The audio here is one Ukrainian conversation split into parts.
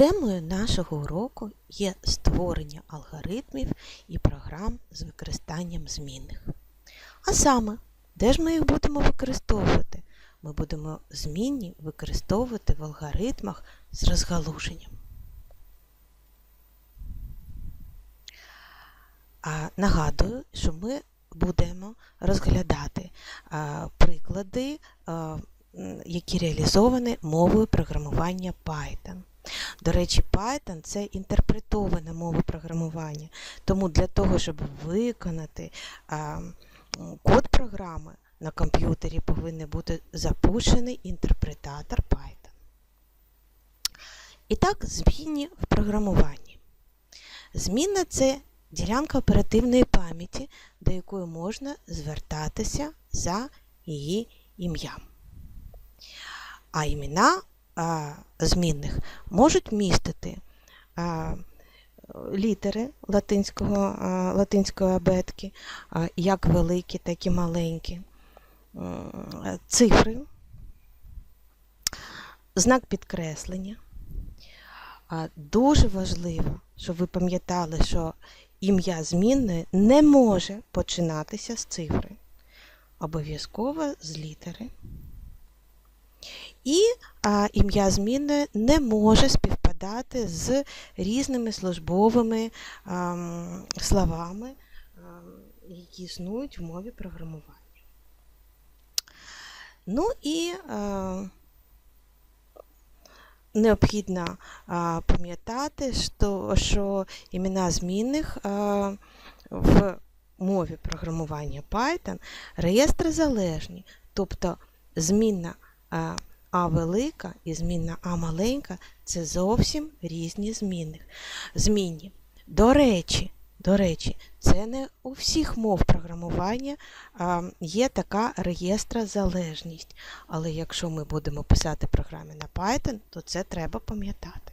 Темою нашого уроку є створення алгоритмів і програм з використанням змінних. А саме, де ж ми їх будемо використовувати? Ми будемо змінні використовувати в алгоритмах з розгалуженням. А, нагадую, що ми будемо розглядати а, приклади, а, які реалізовані мовою програмування Python. До речі, Python це інтерпретована мова програмування. Тому для того, щоб виконати а, код програми на комп'ютері, повинен бути запущений інтерпретатор Python. І так, змінні в програмуванні. Змінна це ділянка оперативної пам'яті, до якої можна звертатися за її ім'ям. А імена змінних можуть містити літери латинського, латинської абетки, як великі, так і маленькі, цифри, знак підкреслення. Дуже важливо, щоб ви пам'ятали, що ім'я змінної не може починатися з цифри. Обов'язково з літери. І ім'я змінної не може співпадати з різними службовими словами, які існують в мові програмування. Ну і необхідно пам'ятати, що, імена змінних в мові програмування Python реєстри залежні, тобто змінна а, велика і змінна А маленька це зовсім різні змінних. Змінні. До речі, до речі, це не у всіх мов програмування є така реєстра залежність. Але якщо ми будемо писати програми на Python, то це треба пам'ятати.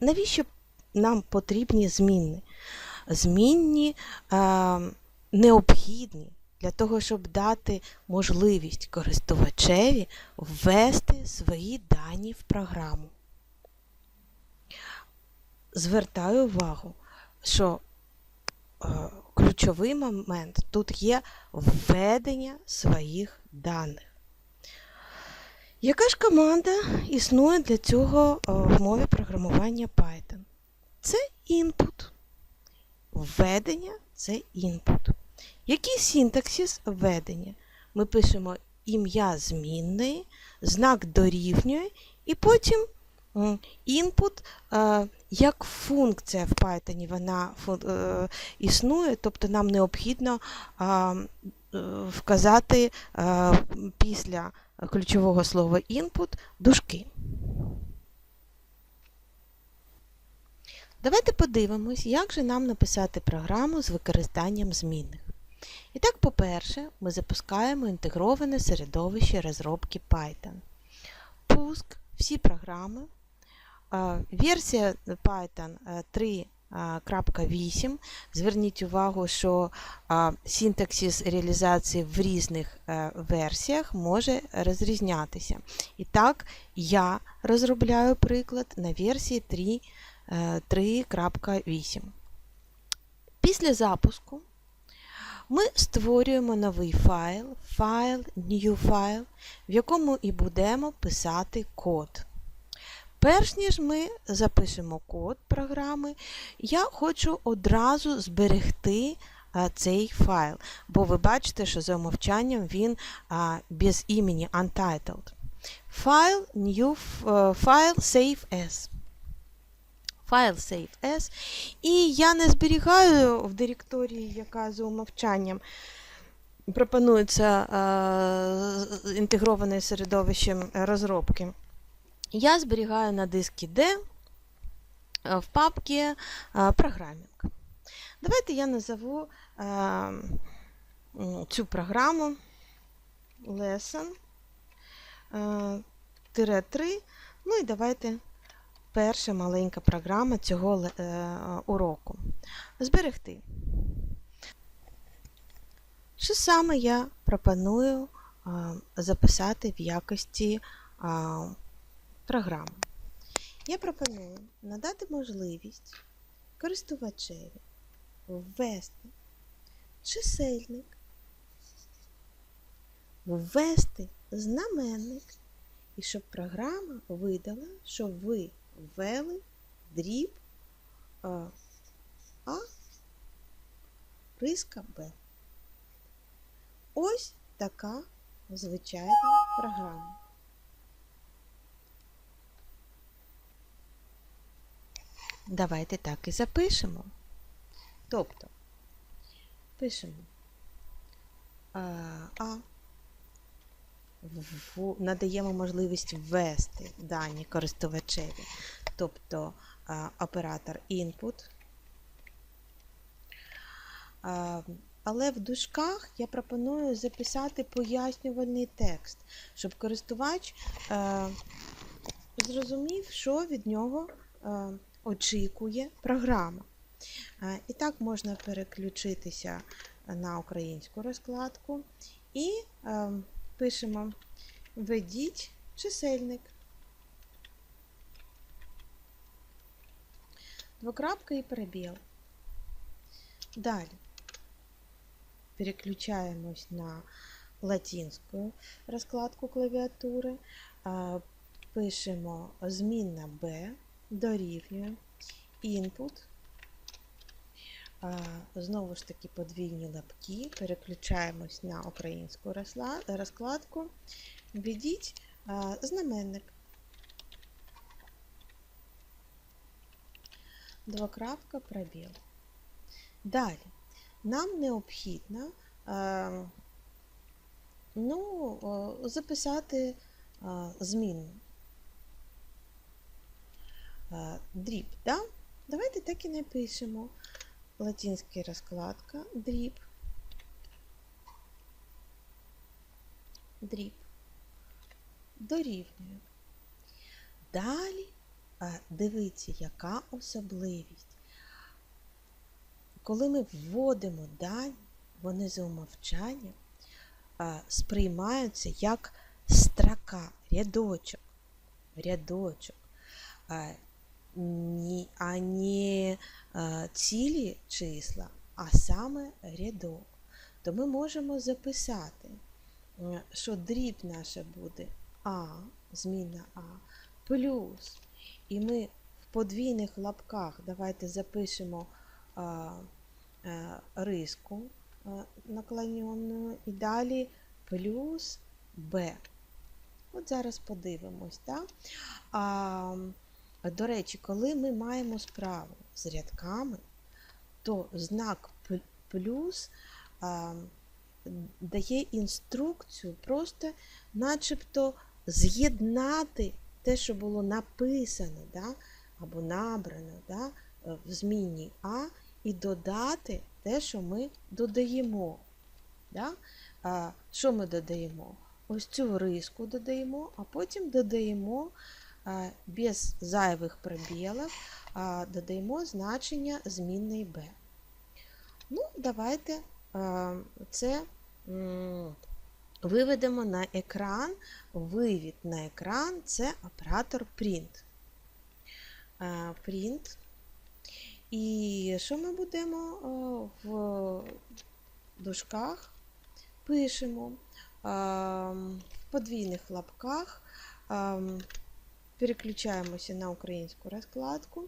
Навіщо нам потрібні змінні? Змінні необхідні для того, щоб дати можливість користувачеві ввести свої дані в програму. Звертаю увагу, що е, ключовий момент тут є введення своїх даних. Яка ж команда існує для цього е, в мові програмування Python? Це input. Введення це input. Який синтаксис введення? Ми пишемо ім'я змінної, знак дорівнює, і потім input е, як функція в Python вона е, існує, тобто нам необхідно е, вказати після ключового слова input дужки. Давайте подивимось, як же нам написати програму з використанням змінних. І так, по-перше, ми запускаємо інтегроване середовище розробки Python. Пуск, всі програми. Е, Версія Python е, 3.8. Зверніть увагу, що е, синтаксис реалізації в різних е, версіях може розрізнятися. І так, я розробляю приклад на версії 3, е, 3.8. Після запуску ми створюємо новий файл, файл, new файл, в якому і будемо писати код. Перш ніж ми запишемо код програми, я хочу одразу зберегти цей файл, бо ви бачите, що за умовчанням він без імені untitled. Файл, new, е, файл save as. Файл save as. І я не зберігаю в директорії, яка за умовчанням пропонується е, інтегроване середовищем розробки. Я зберігаю на дискі D е, в папці е, програмінг. Давайте я назову е, цю програму lesson е, тире 3. Ну і давайте перша маленька програма цього е, уроку. Зберегти. Що саме я пропоную записати в якості програми? Я пропоную надати можливість користувачеві ввести чисельник, ввести знаменник, і щоб програма видала, що ви ввели дріб а, а риска Б. Ось така звичайна програма. Давайте так і запишемо. Тобто пишемо а, а надаємо можливість ввести дані користувачеві, тобто оператор input. Але в дужках я пропоную записати пояснювальний текст, щоб користувач е, зрозумів, що від нього е, очікує програма. Е, І так можна переключитися на українську розкладку і е, пишемо введіть чисельник. Двокрапка і перебіл. Далі переключаємось на латинську розкладку клавіатури, пишемо змінна B, дорівнює input. Знову ж таки подвійні лапки, переключаємось на українську розкладку. Введіть знаменник. Двокрапка пробіл. Далі нам необхідно е, ну, записати е, змінну. Е, дріб, да? Давайте так і напишемо. Латинська розкладка, дріб, дріб, дорівнює. Далі е, дивіться, яка особливість. Коли ми вводимо дані, вони за умовчанням е, сприймаються як строка, рядочок, рядочок, е, а не цілі числа, а саме рядок. То ми можемо записати, що дріб наша буде А, змінна А, плюс. І ми в подвійних лапках давайте запишемо а, е, риску е, наклоненную і далі плюс b. От зараз подивимось. Так? А, до речі, коли ми маємо справу з рядками, то знак плюс а, дає інструкцію просто начебто з'єднати те, що було написано, да? або набрано да? е, в змінній А, і додати те, що ми додаємо. Да? А, що ми додаємо? Ось цю риску додаємо, а потім додаємо а, без зайвих пробілів, а, додаємо значення змінної b. Ну, давайте а, це м, виведемо на екран. Вивід на екран це оператор print. Print. І що ми будемо в дужках? Пишемо в подвійних лапках, переключаємося на українську розкладку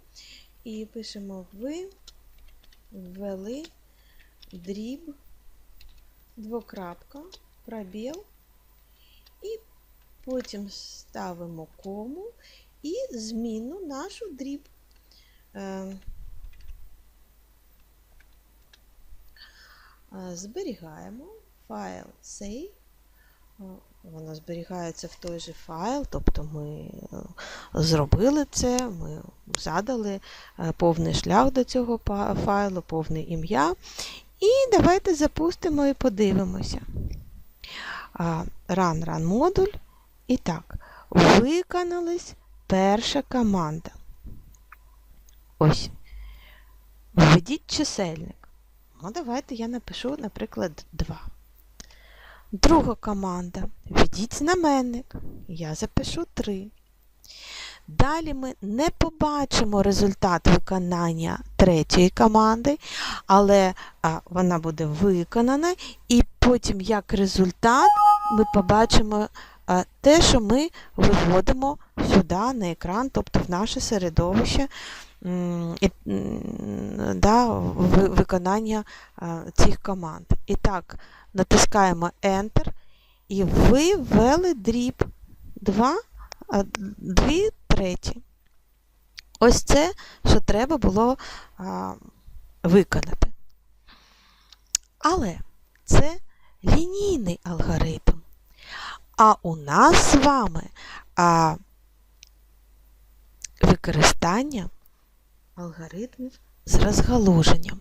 і пишемо ви ввели дріб, двокрапка, пробіл, і потім ставимо кому і зміну нашу дріб. Е, Е, Зберігаємо файл save. Е, Воно зберігається в той же файл, тобто ми зробили це, ми задали повний шлях до цього файлу, повне ім'я. І давайте запустимо і подивимося. А, Run Run модуль. І так, виконалась перша команда. Ось. Введіть чисельник. Ну, давайте я напишу, наприклад, 2. Друга команда. Введіть знаменник. Я запишу 3. Далі ми не побачимо результат виконання третьої команди, але вона буде виконана, і потім, як результат, ми побачимо те, що ми виводимо сюди на екран, тобто в наше середовище да, виконання цих команд. І так, натискаємо Enter, і ви ввели дріб 2, 2 треті. Ось це, що треба було а, виконати. Але це лінійний алгоритм. А у нас з вами а, використання алгоритмів з розгалуженням.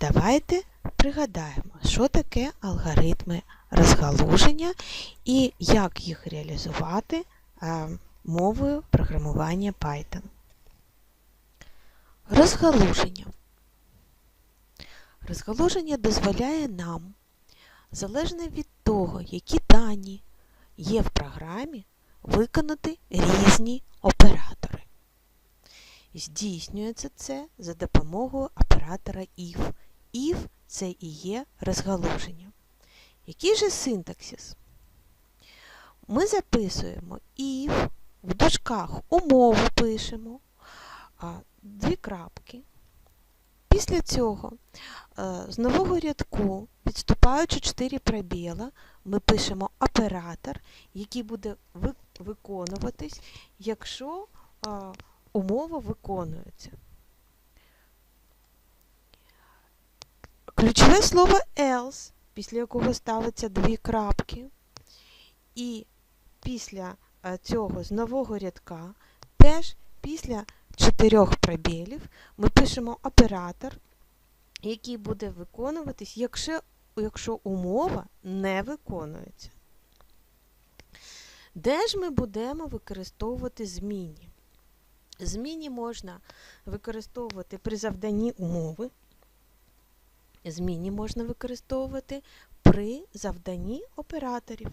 Давайте пригадаємо, що таке алгоритми розгалуження і як їх реалізувати а, мовою програмування Python. Розгалуження. Розгалуження дозволяє нам, залежно від того, які дані є в програмі, виконати різні оператори. Здійснюється це за допомогою оператора if. If – це і є розгалуження. Який же синтаксис? Ми записуємо if, в дужках умову пишемо, а, дві крапки. Після цього е, з нового рядку, відступаючи 4 пробіла, ми пишемо оператор, який буде виконуватись, якщо е, умова виконується. Ключове слово else, після якого ставиться дві крапки. І після цього з нового рядка, теж після чотирьох пробілів, ми пишемо оператор, який буде виконуватись, якщо, якщо умова не виконується. Де ж ми будемо використовувати змінні? Змінні можна використовувати при завданні умови. Змінні можна використовувати при завданні операторів.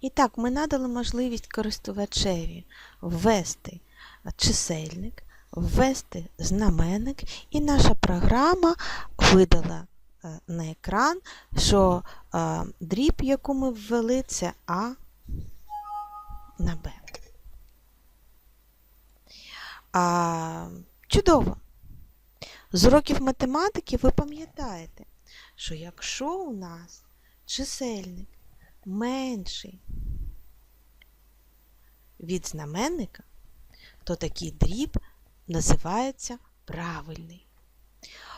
І так, ми надали можливість користувачеві ввести чисельник, ввести знаменник, і наша програма видала е, на екран, що е, дріб, яку ми ввели, це А на Б. А, чудово! З уроків математики ви пам'ятаєте, що якщо у нас чисельник менший від знаменника, то такий дріб називається правильний.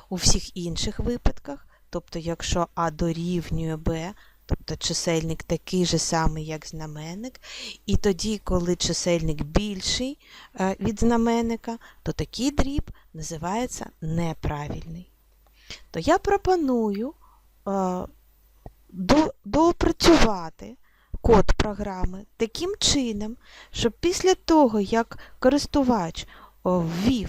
У всіх інших випадках, тобто якщо А дорівнює Б, тобто чисельник такий же самий, як знаменник, і тоді, коли чисельник більший е, від знаменника, то такий дріб називається неправильний. То я пропоную е, доопрацювати код програми таким чином, щоб після того, як користувач ввів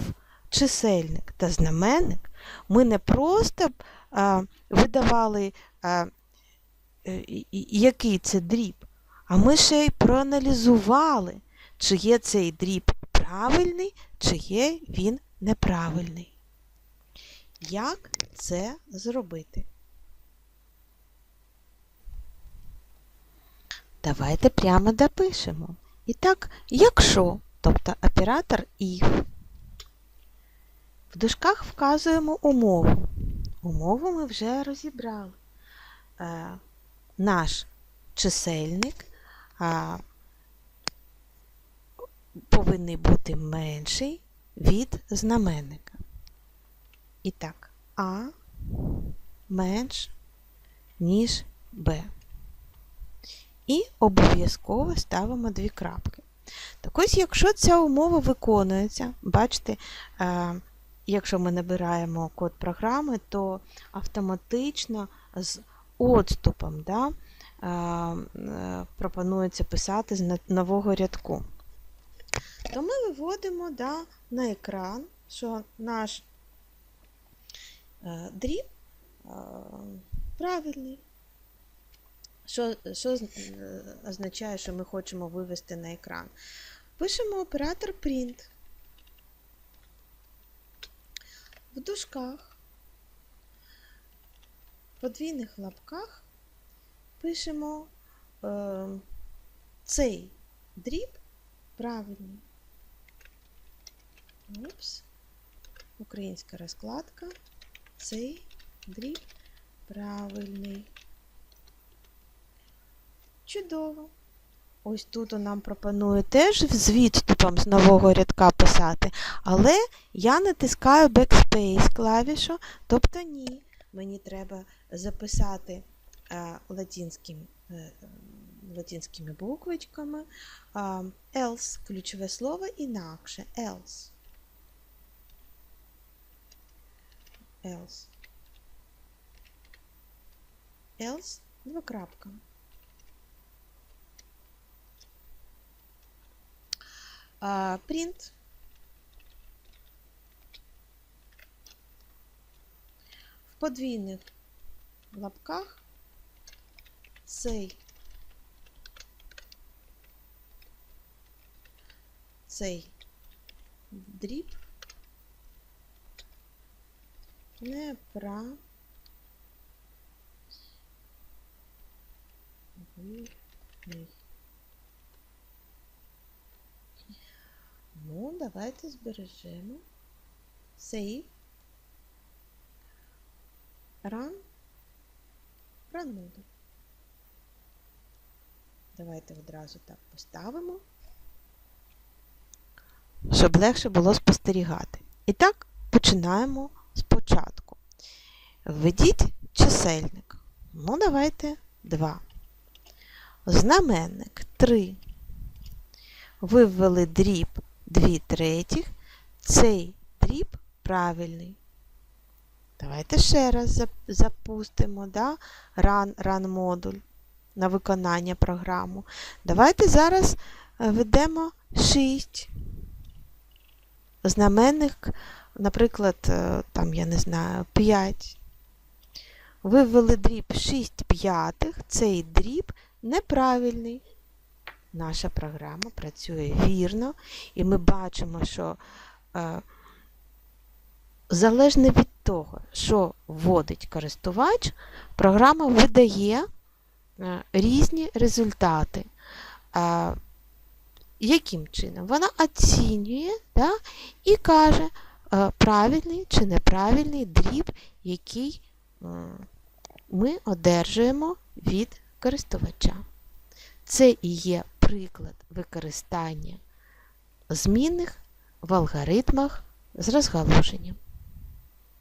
чисельник та знаменник, ми не просто а, видавали, а, е, який це дріб, а ми ще й проаналізували, чи є цей дріб правильний, чи є він неправильний. Як це зробити? Давайте прямо допишемо. І так, якщо, тобто оператор if, в дужках вказуємо умову. Умову ми вже розібрали. Е, наш чисельник повинен бути менший від знаменника. І так, А менш, ніж Б. І обов'язково ставимо дві крапки. Так ось, якщо ця умова виконується, бачите, е, якщо ми набираємо код програми, то автоматично з отступом да, е, пропонується писати з нового рядку. То ми виводимо да, на екран, що наш е, дріб правильний. Що, що е, означає, що ми хочемо вивести на екран? Пишемо оператор print. В дужках, в подвійних лапках пишемо е, цей дріб правильний. Упс. Українська розкладка. Цей дріб правильний. Чудово. Ось тут нам пропонує теж з відступом з нового рядка писати, але я натискаю Backspace клавішу, тобто ні. Мені треба записати е, латинським, е, латинськими буквочками else, ключове слово інакше. Else. Else. Else, двокрапка. А, Print. В подвійних лапках цей цей дріб неправильний. Ну, давайте збережемо. Save. Run. Run mode. Давайте одразу так поставимо, щоб легше було спостерігати. І так, починаємо спочатку. Введіть чисельник. Ну, давайте 2. Знаменник 3. Ви ввели дріб 2 третіх. Цей дріб правильний. Давайте ще раз запустимо да? run, run модуль на виконання програму. Давайте зараз е, введемо 6. Знаменник, наприклад, е, там, я не знаю, 5. Ви ввели дріб 6 п'ятих. Цей дріб неправильний. Наша програма працює вірно, і ми бачимо, що е, залежно від того, що вводить користувач, програма видає е, різні результати. Е, яким чином? Вона оцінює да, і каже, е, правильний чи неправильний дріб, який е, ми одержуємо від користувача. Це і є приклад використання змінних в алгоритмах з розгалуженням.